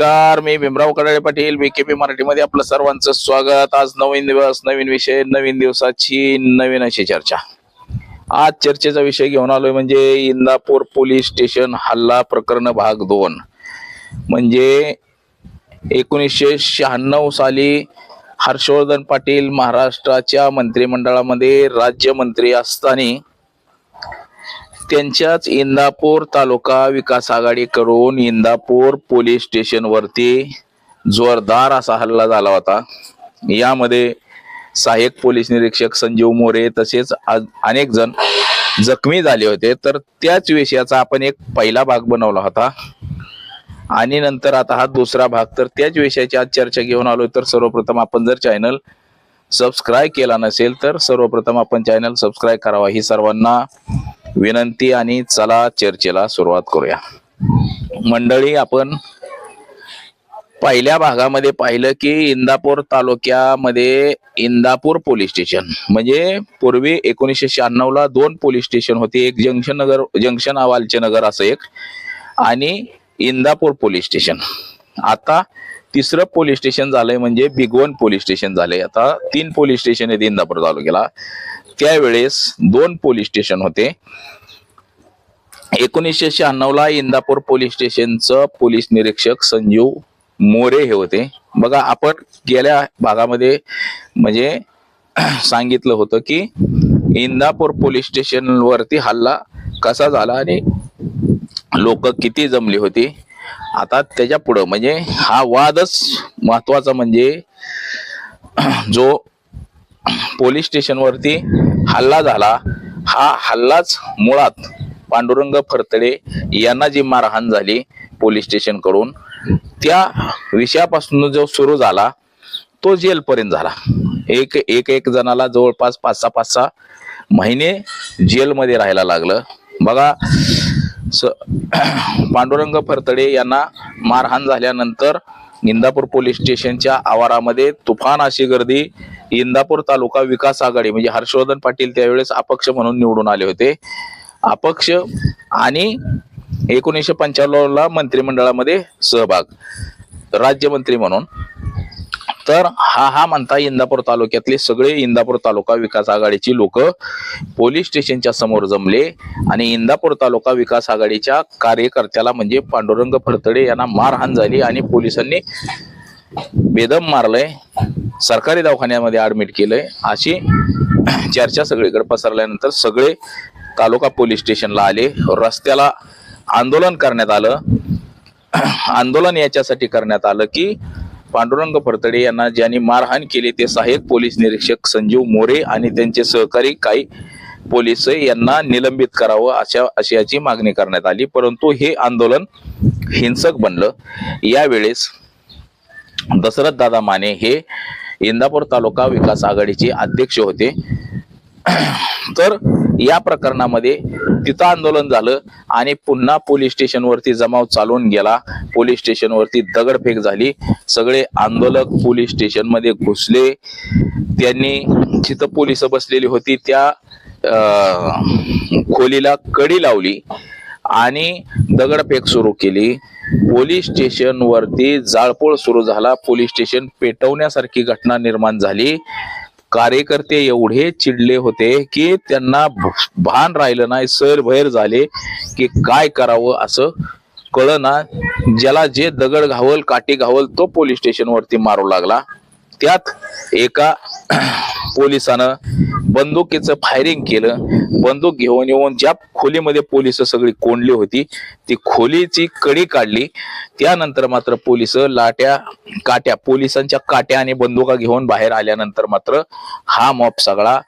नमस्कार मी भीमराव कडाळे पाटील बीकेपी मराठीमध्ये आपलं सर्वांचं स्वागत. आज नवीन दिवस नवीन विषय नवीन दिवसाची नवीन अशी चर्चा. आज चर्चेचा विषय घेऊन आलोय म्हणजे इंदापूर पोलीस स्टेशन हल्ला प्रकरण भाग दोन. म्हणजे एकोणीसशे शहाण्णव साली हर्षवर्धन पाटील महाराष्ट्राच्या मंत्रिमंडळामध्ये राज्यमंत्री असताना त्यांच्याच इंदापूर तालुका विकास आघाडीकडून इंदापूर पोलीस स्टेशनवरती जोरदार असा हल्ला झाला होता. यामध्ये सहाय्यक पोलीस निरीक्षक संजीव मोरे तसेच आज अनेक जण जखमी झाले होते. तर त्याच विषयाचा आपण एक पहिला भाग बनवला होता. आणि नंतर आता हा दुसरा भाग तर त्याच विषयाची आज चर्चा घेऊन आलो तर सर्वप्रथम आपण जर चॅनल सबस्क्राईब केला नसेल तर सर्वप्रथम आपण चॅनल सबस्क्राईब करावा. ही सर्वांना विनंती आणि चला चर्चेला सुरुवात करूया. मंडळी आपण पहिल्या भागामध्ये पाहिलं की इंदापूर तालुक्यामध्ये इंदापूर पोलीस स्टेशन म्हणजे पूर्वी एकोणीसशे शहाण्णव ला दोन पोलीस स्टेशन होते एक जंक्शन नगर जंक्शन अवालचे नगर असं एक आणि इंदापूर पोलीस स्टेशन. आता तिसरं पोलीस स्टेशन झालंय म्हणजे बिगवन पोलीस स्टेशन झालंय. आता तीन पोलीस स्टेशन आहेत इंदापूर तालुक्याला. त्यावेळेस दोन पोलीस स्टेशन होते. एकोणीसशे शहाण्णव ला इंदापूर पोलीस स्टेशनचं पोलीस निरीक्षक संजीव मोरे हे होते. बघा आपण गेल्या भागामध्ये म्हणजे सांगितलं होतं की इंदापूर पोलीस स्टेशनवरती हल्ला कसा झाला आणि लोक किती जमली होती. आता त्याच्या पुढं म्हणजे हा वादच महत्त्वाचा म्हणजे जो पोलीस स्टेशनवरती हल्ला झाला. हा हल्लाच मुळात पांडुरंग फरतडे यांना जी मारहाण झाली पोलीस स्टेशनकडून त्या विषयापासून जो सुरू झाला तो जेलपर्यंत झाला. एक एक एक जणाला जवळपास पाच सहा पाच सहा महिने जेलमध्ये राहायला लागलं. बघा स पांडुरंग फरतडे यांना मारहाण झाल्यानंतर इंदापूर पोलीस स्टेशनच्या आवारामध्ये तुफान अशी गर्दी इंदापूर तालुका विकास आघाडी म्हणजे हर्षवर्धन पाटील त्यावेळेस अपक्ष म्हणून निवडून आले होते. अपक्ष आणि एकोणीसशे पंच्याण्णव ला मंत्रिमंडळामध्ये सहभाग राज्यमंत्री म्हणून. तर हा हा म्हणता इंदापूर तालुक्यातले सगळे इंदापूर तालुका विकास आघाडीची लोक पोलीस स्टेशनच्या समोर जमले आणि इंदापूर तालुका विकास आघाडीच्या कार्यकर्त्याला म्हणजे पांडुरंग फडतडे यांना मारहाण झाली आणि पोलिसांनी बेदम मारलंय. सरकारी दवाखान्यामध्ये ऍडमिट केलंय. अशी चर्चा सगळीकडे पसरल्यानंतर सगळे तालुका पोलीस स्टेशनला आले. रस्त्याला आंदोलन करण्यात आलं. आंदोलन याच्यासाठी करण्यात आलं की पांडुरंग फरतडे यांना ज्यांनी मारहाण केली ते सहाय्यक पोलीस निरीक्षक संजीव मोरे आणि त्यांचे सहकारी काही पोलीस यांना निलंबित करावं अशा अशी याची मागणी करण्यात आली. परंतु हे आंदोलन हिंसक बनलं. यावेळेस दशरथ दादा माने हे इंदापूर तालुका विकास आघाडीचे अध्यक्ष होते. तर या प्रकरणामध्ये तिथं आंदोलन झालं आणि पुन्हा पोलीस स्टेशनवरती जमाव चालून गेला. पोलीस स्टेशनवरती दगडफेक झाली. सगळे आंदोलक पोलीस स्टेशनमध्ये घुसले. त्यांनी जिथं पोलीस बसलेली होती त्या खोलीला कडी लावली. आणि दगडफेक सुरू केली. पोलीस स्टेशन वरती जाळपोळ सुरू झाला. पोलीस स्टेशन पेटवण्यासारखी घटना निर्माण झाली. कार्यकर्ते एवढे चिडले होते की त्यांना भ- भान राहिलं नाही सरभैर झाले की काय करावं असं कळना. ज्याला जे दगड घावल काठी घावल तो पोलीस स्टेशन वरती मारू लागला. त्यात एका पोलिसानं बंदुकीचं फायरिंग केलं. बंदूक घेऊन येऊन ज्या खोलीमध्ये पोलीस सगळी कोंडली होती ती खोलीची कडी काढली. त्यानंतर मात्र पोलीस लाट्या काट्या पोलिसांच्या काट्या आणि बंदुका घेऊन बाहेर आल्यानंतर मात्र हा मॉप सगळा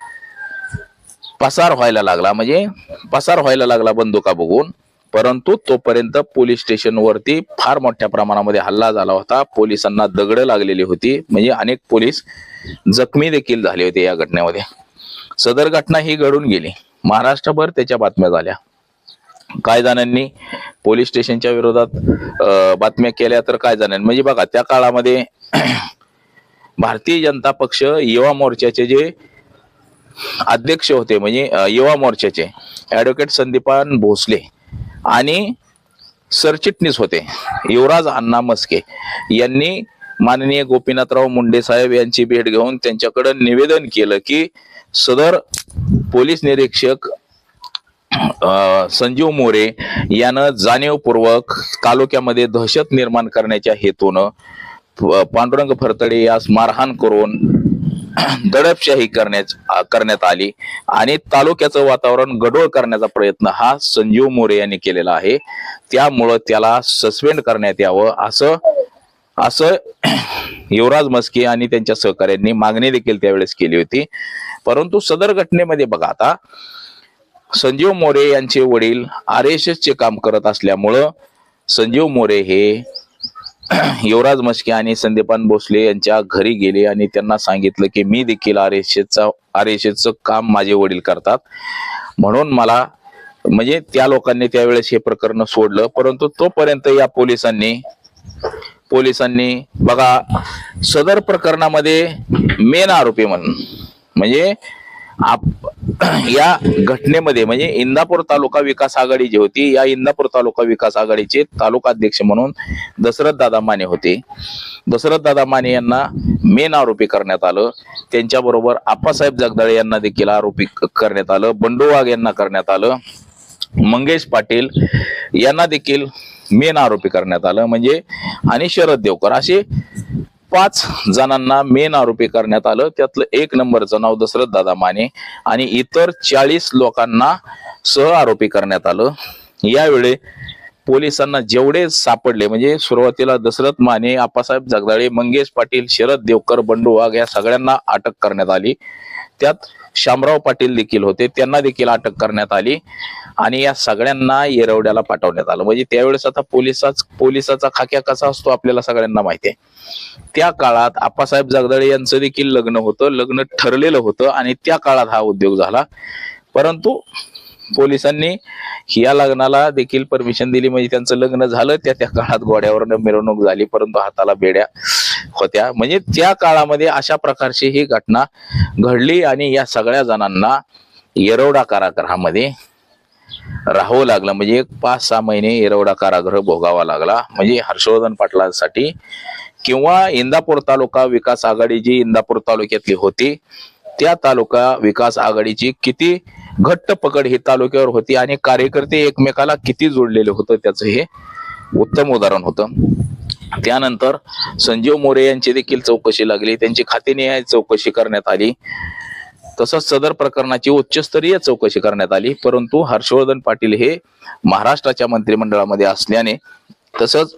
पसार व्हायला लागला. म्हणजे पसार व्हायला लागला बंदुका बघून. परंतु तोपर्यंत पोलीस स्टेशनवरती फार मोठ्या प्रमाणामध्ये हल्ला झाला होता. पोलिसांना दगड लागलेली होती. म्हणजे अनेक पोलीस जखमी देखील झाले होते या घटनेमध्ये. सदर घटना ही घडून गेली. महाराष्ट्रभर त्याच्या बातम्या झाल्या. काय जणांनी पोलीस स्टेशनच्या विरोधात बातम्या केल्या तर काय जणांनी म्हणजे बघा त्या काळामध्ये भारतीय जनता पक्ष युवा मोर्चाचे जे अध्यक्ष होते म्हणजे युवा मोर्चाचे ऍडव्होकेट संदीपान भोसले आणि सरचिटणीस होते. युवराज अण्णा मस्के यांनी माननीय गोपीनाथराव मुंडे साहेब यांची भेट घेऊन त्यांच्याकडे निवेदन केलं की सदर पोलीस निरीक्षक संजीव मोरे यानं जाणीवपूर्वक तालुक्यामध्ये दहशत निर्माण करण्याच्या हेतूनं प- पांडुरंग फरतडे यास मारहाण करून दडपशाही करण्यात करण्यात आली आणि तालुक्याचं वातावरण गडोळ करण्याचा प्रयत्न हा संजीव मोरे यांनी केलेला आहे. त्यामुळं त्याला सस्पेंड करण्यात यावं असं असं युवराज मस्के आणि त्यांच्या सहकार्यांनी मागणी देखील त्यावेळेस केली होती. परंतु सदर घटनेमध्ये बघा आता संजीव मोरे यांचे वडील आर एस एस चे काम करत असल्यामुळं संजीव मोरे हे युवराज मस्के आणि संदीपान भोसले यांच्या घरी गेले आणि त्यांना सांगितलं की मी देखील आर एस एसचा आर एस एसचं काम माझे वडील करतात. म्हणून मला म्हणजे त्या लोकांनी त्यावेळेस हे प्रकरण सोडलं. परंतु तोपर्यंत या पोलिसांनी पोलिसांनी बघा सदर प्रकरणामध्ये मेन आरोपी म्हणून म्हणजे आप या घटनेमध्ये म्हणजे इंदापूर तालुका विकास आघाडी जी होती या इंदापूर तालुका विकास आघाडीचे तालुका अध्यक्ष म्हणून दशरथ दादा माने होते. दशरथ दादा माने यांना मेन आरोपी करण्यात आलं. त्यांच्याबरोबर आप्पासाहेब जगदाळे यांना देखील आरोपी क- करण्यात आलं. बंडू वाघ यांना करण्यात आलं. मंगेश पाटील यांना देखील मेन आरोपी करण्यात आलं. म्हणजे आणि शरद देवकर असे पाच जणांना मेन आरोपी करण्यात आलं. त्यातलं एक नंबरचं नाव दशरथ दादा माने आणि इतर चाळीस लोकांना सह आरोपी करण्यात आलं. यावेळी पोलिसांना जेवढे सापडले म्हणजे सुरुवातीला दशरथ माने आप्पासाहेब जगदाळे मंगेश पाटील शरद देवकर बंडू वाघ या सगळ्यांना अटक करण्यात आली. त्यात शामराव पाटील देखील होते त्यांना देखील अटक करण्यात आली आणि या सगळ्यांना येरवड्याला पाठवण्यात आलं. म्हणजे त्यावेळेस आता पोलिसाच पोलिसाचा खाक्या कसा असतो आपल्याला सगळ्यांना माहिती आहे. त्या काळात आप्पासाहेब जगदाळे यांचं देखील लग्न होतं लग्न ठरलेलं होतं आणि त्या काळात हा उद्योग झाला. परंतु पोलिसांनी या लग्नाला देखील परमिशन दिली. म्हणजे त्यांचं लग्न झालं त्या त्या काळात घोड्यावर मिरवणूक झाली परंतु हाताला बेड्या होत्या. म्हणजे त्या काळामध्ये अशा प्रकारची ही घटना घडली आणि या सगळ्या जणांना येरवडा कारागृहामध्ये राहावं लागलं. म्हणजे एक पाच सहा महिने येरवडा कारागृह भोगावा लागला. म्हणजे हर्षवर्धन पाटलांसाठी किंवा इंदापूर तालुका विकास आघाडी जी इंदापूर तालुक्यातली होती त्या तालुका विकास आघाडीची किती घट्ट पकड ही तालुक्यावर होती आणि कार्यकर्ते एकमेकाला किती जोडलेले होतं त्याचं हे उत्तम उदाहरण होतं. त्यानंतर संजीव मोरे यांची देखील चौकशी लागली. त्यांची खातेनिहाय चौकशी करण्यात आली. तसंच सदर प्रकरणाची उच्चस्तरीय चौकशी करण्यात आली. परंतु हर्षवर्धन पाटील हे महाराष्ट्राच्या मंत्रिमंडळामध्ये असल्याने तसंच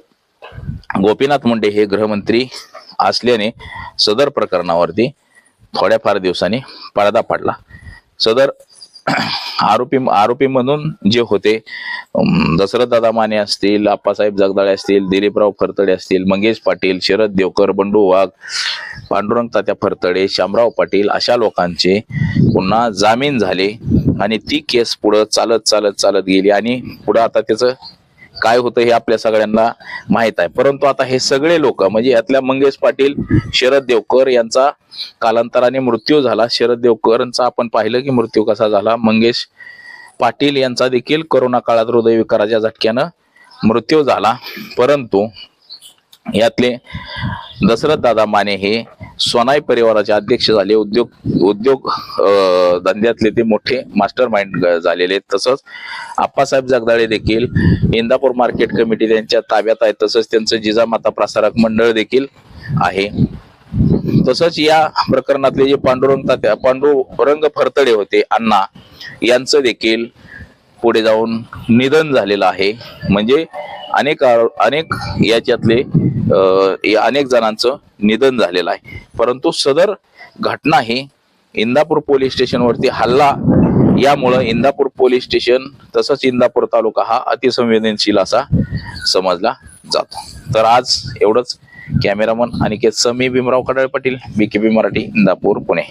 गोपीनाथ मुंडे हे गृहमंत्री असल्याने सदर प्रकरणावरती थोड्याफार दिवसांनी पडदा पडला. सदर आरोपी आरोपी म्हणून जे होते दशरथ दादा माने असतील आप्पासाहेब जगदाळे असतील दिलीपराव फरतडे असतील मंगेश पाटील शरद देवकर बंडू वाघ पांडुरंग तात्या फरतडे शामराव पाटील अशा लोकांचे पुन्हा जामीन झाले आणि ती केस पुढं चालत चालत चालत गेली. आणि पुढं आता त्याचं काय होतं हे आपल्या सगळ्यांना माहीत आहे. परंतु आता हे सगळे लोक म्हणजे यातल्या मंगेश पाटील शरद देवकर यांचा कालांतराने मृत्यू झाला. शरद देवकरांचा आपण पाहिलं की मृत्यू कसा झाला. मंगेश पाटील यांचा देखील करोना काळात हृदयविकाराच्या झटक्यानं मृत्यू झाला. परंतु यातले दशरथ दादा माने हे सोनाई परिवाराचे अध्यक्ष झाले. उद्योग उद्योग धंद्यातले ते मोठे मास्टर माइंड झालेले आहेत. तसंच आप्पासाहेब जगदाळे देखील इंदापूर मार्केट कमिटी त्यांच्या ताब्यात आहे तसंच त्यांचं जिजामाता प्रसारक मंडळ देखील आहे. तसंच या प्रकरणातले जे पांडुरंग तात्या पांडुरंग फरतडे होते अण्णा यांचं देखील पुढे जाऊन निधन झालेलं आहे. म्हणजे अनेक अनेक याच्यातले अनेक जणांचं निधन झालेलं आहे. परंतु सदर घटना ही इंदापूर पोलीस स्टेशनवरती हल्ला यामुळं इंदापूर पोलीस स्टेशन तसंच इंदापूर तालुका हा अतिसंवेदनशील असा समजला जातो. तर आज एवढंच. Cameraman Aniket Sami Bhimrao Khadale Patil BKB Marathi Indapur Pune.